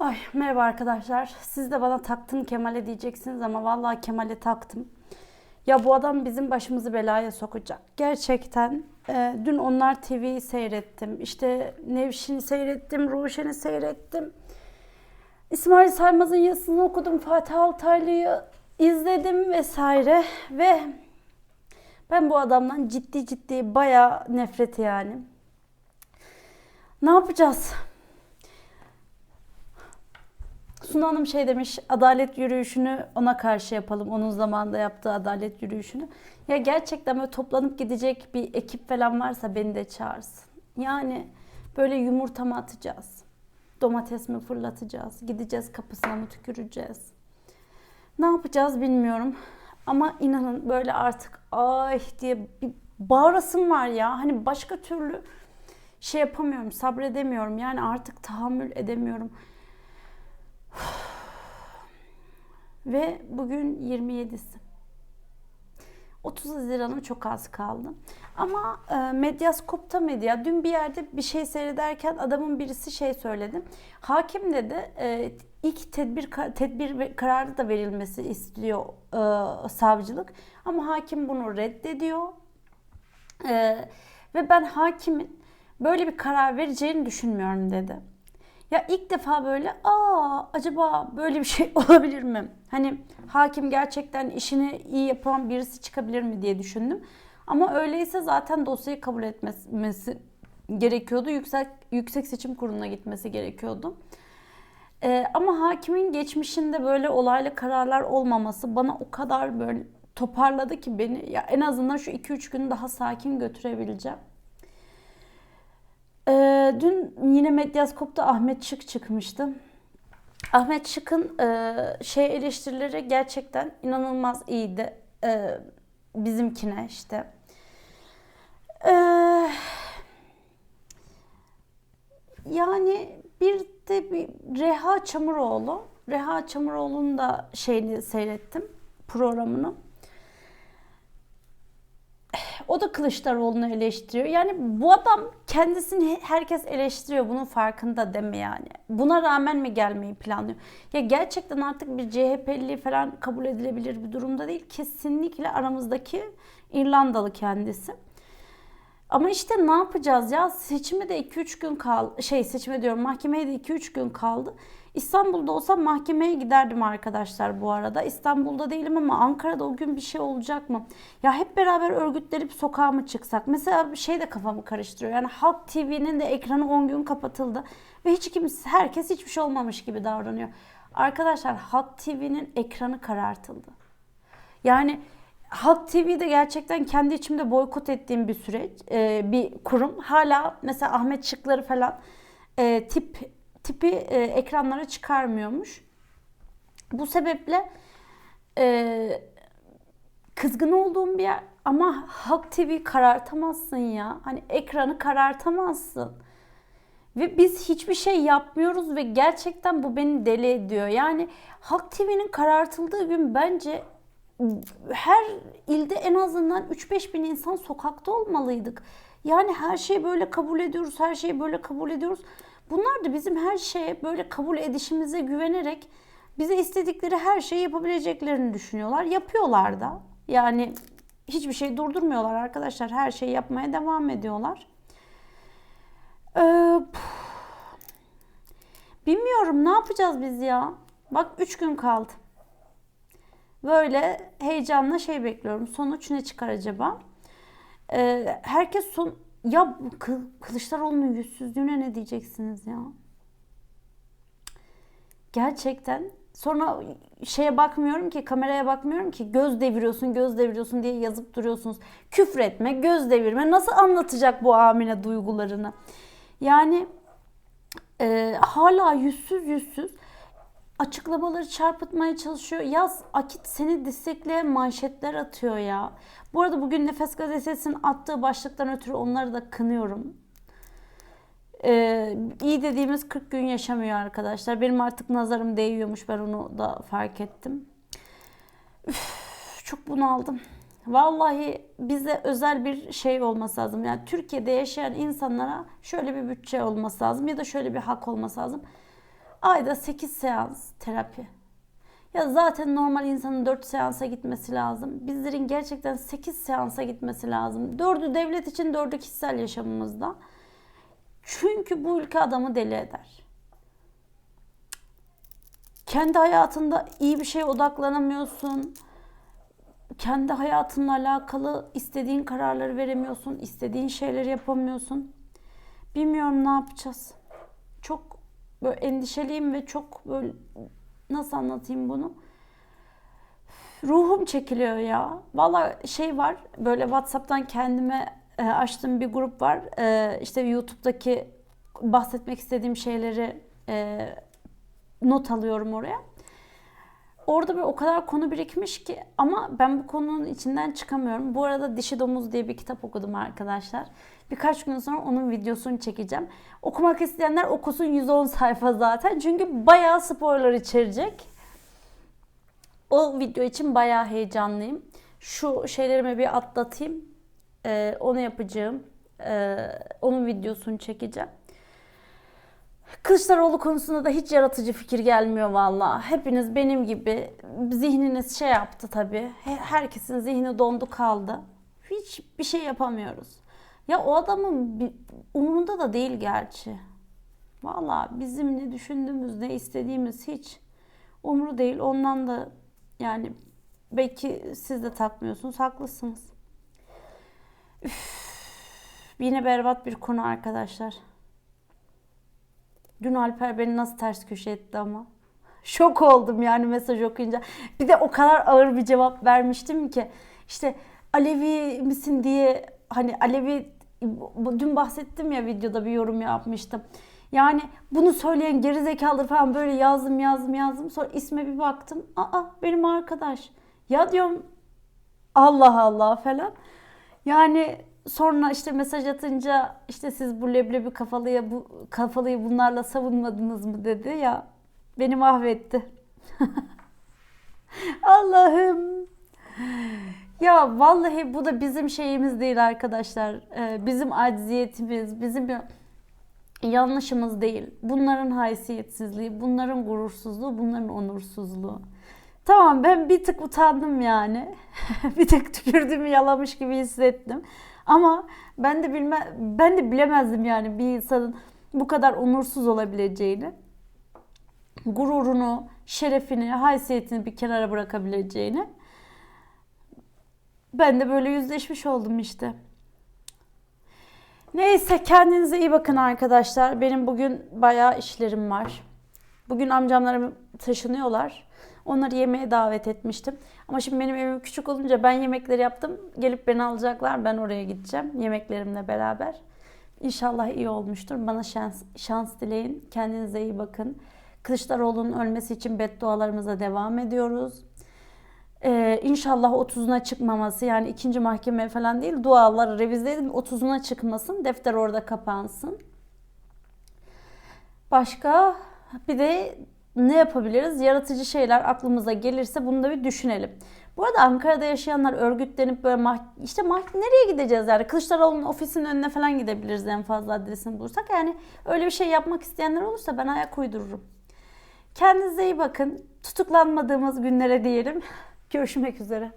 Ay merhaba arkadaşlar. Siz de bana taktın Kemal'e diyeceksiniz ama vallahi Kemal'e taktım. Ya bu adam bizim başımızı belaya sokacak. Gerçekten e, dün Onlar TV'yi seyrettim. İşte Nevşin'i seyrettim, Ruşen'i seyrettim. İsmail Saymaz'ın yazısını okudum. Fatih Altaylı'yı izledim vesaire. Ve ben bu adamdan ciddi ciddi bayağı nefret yani. Ne yapacağız? Suna Hanım şey demiş, adalet yürüyüşünü ona karşı yapalım. Onun zamanında yaptığı adalet yürüyüşünü. Ya gerçekten böyle toplanıp gidecek bir ekip falan varsa beni de çağırsın. Yani böyle yumurta mı atacağız? Domates mi fırlatacağız? Gideceğiz kapısına mı tüküreceğiz? Ne yapacağız bilmiyorum. Ama inanın böyle artık ay diye bir bağırasım var ya. Hani başka türlü şey yapamıyorum, sabredemiyorum. Yani artık tahammül edemiyorum. Ve bugün 27'si. 30 Haziran'a çok az kaldı. Ama e, Medyaskop'ta medya dün bir yerde bir şey seyrederken adamın birisi şey söyledi. Hakim dedi e, ilk tedbir tedbir kararı da verilmesi istiyor e, savcılık ama hakim bunu reddediyor. E, ve ben hakimin böyle bir karar vereceğini düşünmüyorum dedi. Ya ilk defa böyle aa acaba böyle bir şey olabilir mi? Hani hakim gerçekten işini iyi yapan birisi çıkabilir mi diye düşündüm. Ama öyleyse zaten dosyayı kabul etmesi gerekiyordu. Yüksek Yüksek Seçim Kurulu'na gitmesi gerekiyordu. Ee, ama hakimin geçmişinde böyle olaylı kararlar olmaması bana o kadar böyle toparladı ki beni ya en azından şu 2-3 gün daha sakin götürebileceğim. Ee, dün yine Medyaskop'ta Ahmet Şık çıkmıştı. Ahmet Şık'ın e, şey eleştirileri gerçekten inanılmaz iyiydi. E, bizimkine işte. E, yani bir de bir Reha Çamuroğlu. Reha Çamuroğlu'nun da şeyini seyrettim programını. O da Kılıçdaroğlu'nu eleştiriyor. Yani bu adam kendisini herkes eleştiriyor. Bunun farkında deme yani. Buna rağmen mi gelmeyi planlıyor? Ya gerçekten artık bir CHP'li falan kabul edilebilir bir durumda değil. Kesinlikle aramızdaki İrlandalı kendisi. Ama işte ne yapacağız ya? Seçime de 2-3 gün kaldı. Şey seçime diyorum mahkemeye de 2-3 gün kaldı. İstanbul'da olsam mahkemeye giderdim arkadaşlar bu arada. İstanbul'da değilim ama Ankara'da o gün bir şey olacak mı? Ya hep beraber örgütlenip sokağa mı çıksak? Mesela bir şey de kafamı karıştırıyor. Yani Halk TV'nin de ekranı 10 gün kapatıldı. Ve hiç kimse, herkes hiçbir şey olmamış gibi davranıyor. Arkadaşlar Halk TV'nin ekranı karartıldı. Yani Halk TV'de gerçekten kendi içimde boykot ettiğim bir süreç, e, bir kurum. Hala mesela Ahmet Şıkları falan e, tip tipi e, ekranlara çıkarmıyormuş. Bu sebeple e, kızgın olduğum bir yer ama Halk TV karartamazsın ya. Hani ekranı karartamazsın. Ve biz hiçbir şey yapmıyoruz ve gerçekten bu beni deli ediyor. Yani Halk TV'nin karartıldığı gün bence her ilde en azından 3-5 bin insan sokakta olmalıydık. Yani her şeyi böyle kabul ediyoruz, her şeyi böyle kabul ediyoruz. Bunlar da bizim her şeye böyle kabul edişimize güvenerek bize istedikleri her şeyi yapabileceklerini düşünüyorlar. Yapıyorlar da. Yani hiçbir şey durdurmuyorlar arkadaşlar. Her şeyi yapmaya devam ediyorlar. Ee, bilmiyorum ne yapacağız biz ya. Bak 3 gün kaldı. Böyle heyecanla şey bekliyorum. Sonuç ne çıkar acaba? Ee, herkes son... Ya Kılıçdaroğlu'nun yüzsüzlüğüne ne diyeceksiniz ya? Gerçekten. Sonra şeye bakmıyorum ki, kameraya bakmıyorum ki göz deviriyorsun, göz deviriyorsun diye yazıp duruyorsunuz. Küfretme, göz devirme. Nasıl anlatacak bu Amine duygularını? Yani e, hala yüzsüz yüzsüz açıklamaları çarpıtmaya çalışıyor. Yaz Akit seni destekleyen manşetler atıyor ya. Bu arada bugün Nefes Gazetesi'nin attığı başlıktan ötürü onları da kınıyorum. Ee, iyi dediğimiz 40 gün yaşamıyor arkadaşlar. Benim artık nazarım değiyormuş. Ben onu da fark ettim. Üf, çok bunaldım. Vallahi bize özel bir şey olması lazım. Yani Türkiye'de yaşayan insanlara şöyle bir bütçe olması lazım ya da şöyle bir hak olması lazım. Ayda 8 seans terapi. Ya zaten normal insanın 4 seansa gitmesi lazım. Bizlerin gerçekten 8 seansa gitmesi lazım. 4'ü devlet için 4'ü kişisel yaşamımızda. Çünkü bu ülke adamı deli eder. Kendi hayatında iyi bir şeye odaklanamıyorsun. Kendi hayatınla alakalı istediğin kararları veremiyorsun. istediğin şeyleri yapamıyorsun. Bilmiyorum ne yapacağız. Böyle endişeliyim ve çok böyle nasıl anlatayım bunu? Ruhum çekiliyor ya. Valla şey var böyle Whatsapp'tan kendime e, açtığım bir grup var. E, işte YouTube'daki bahsetmek istediğim şeyleri e, not alıyorum oraya. Orada bir o kadar konu birikmiş ki ama ben bu konunun içinden çıkamıyorum. Bu arada Dişi Domuz diye bir kitap okudum arkadaşlar. Birkaç gün sonra onun videosunu çekeceğim. Okumak isteyenler okusun 110 sayfa zaten. Çünkü bayağı spoiler içerecek. O video için bayağı heyecanlıyım. Şu şeylerimi bir atlatayım. Ee, onu yapacağım. Ee, onun videosunu çekeceğim. Kılıçdaroğlu konusunda da hiç yaratıcı fikir gelmiyor valla. Hepiniz benim gibi zihniniz şey yaptı tabii. Herkesin zihni dondu kaldı. Hiç bir şey yapamıyoruz. Ya o adamın umurunda da değil gerçi. Valla bizim ne düşündüğümüz, ne istediğimiz hiç umru değil. Ondan da yani belki siz de takmıyorsunuz, haklısınız. Üf, yine berbat bir konu arkadaşlar. Dün Alper beni nasıl ters köşe etti ama. Şok oldum yani mesaj okuyunca. Bir de o kadar ağır bir cevap vermiştim ki. İşte Alevi misin diye hani Alevi dün bahsettim ya videoda bir yorum yapmıştım. Yani bunu söyleyen gerizekalı falan böyle yazdım yazdım yazdım. Sonra isme bir baktım. Aa benim arkadaş. Ya diyorum Allah Allah falan. Yani sonra işte mesaj atınca işte siz bu leblebi kafalıya bu kafalıyı bunlarla savunmadınız mı dedi ya beni mahvetti. Allah'ım. Ya vallahi bu da bizim şeyimiz değil arkadaşlar. Ee, bizim acziyetimiz, bizim yanlışımız değil. Bunların haysiyetsizliği, bunların gurursuzluğu, bunların onursuzluğu. Tamam ben bir tık utandım yani. bir tık tükürdüğümü yalamış gibi hissettim. Ama ben de bilme ben de bilemezdim yani bir insanın bu kadar onursuz olabileceğini. Gururunu, şerefini, haysiyetini bir kenara bırakabileceğini. Ben de böyle yüzleşmiş oldum işte. Neyse kendinize iyi bakın arkadaşlar. Benim bugün bayağı işlerim var. Bugün amcamlarım taşınıyorlar. Onları yemeğe davet etmiştim. Ama şimdi benim evim küçük olunca ben yemekleri yaptım. Gelip beni alacaklar. Ben oraya gideceğim yemeklerimle beraber. İnşallah iyi olmuştur. Bana şans, şans dileyin. Kendinize iyi bakın. Kılıçdaroğlu'nun ölmesi için beddualarımıza devam ediyoruz. Ee, inşallah 30'una çıkmaması yani ikinci mahkeme falan değil duaları revize edin 30'una çıkmasın defter orada kapansın. Başka bir de ne yapabiliriz? Yaratıcı şeyler aklımıza gelirse bunu da bir düşünelim. Bu arada Ankara'da yaşayanlar örgütlenip böyle mah işte mah nereye gideceğiz yani? Kılıçdaroğlu'nun ofisinin önüne falan gidebiliriz en fazla adresini bulursak. Yani öyle bir şey yapmak isteyenler olursa ben ayak uydururum. Kendinize iyi bakın. Tutuklanmadığımız günlere diyelim. Görüşmek üzere.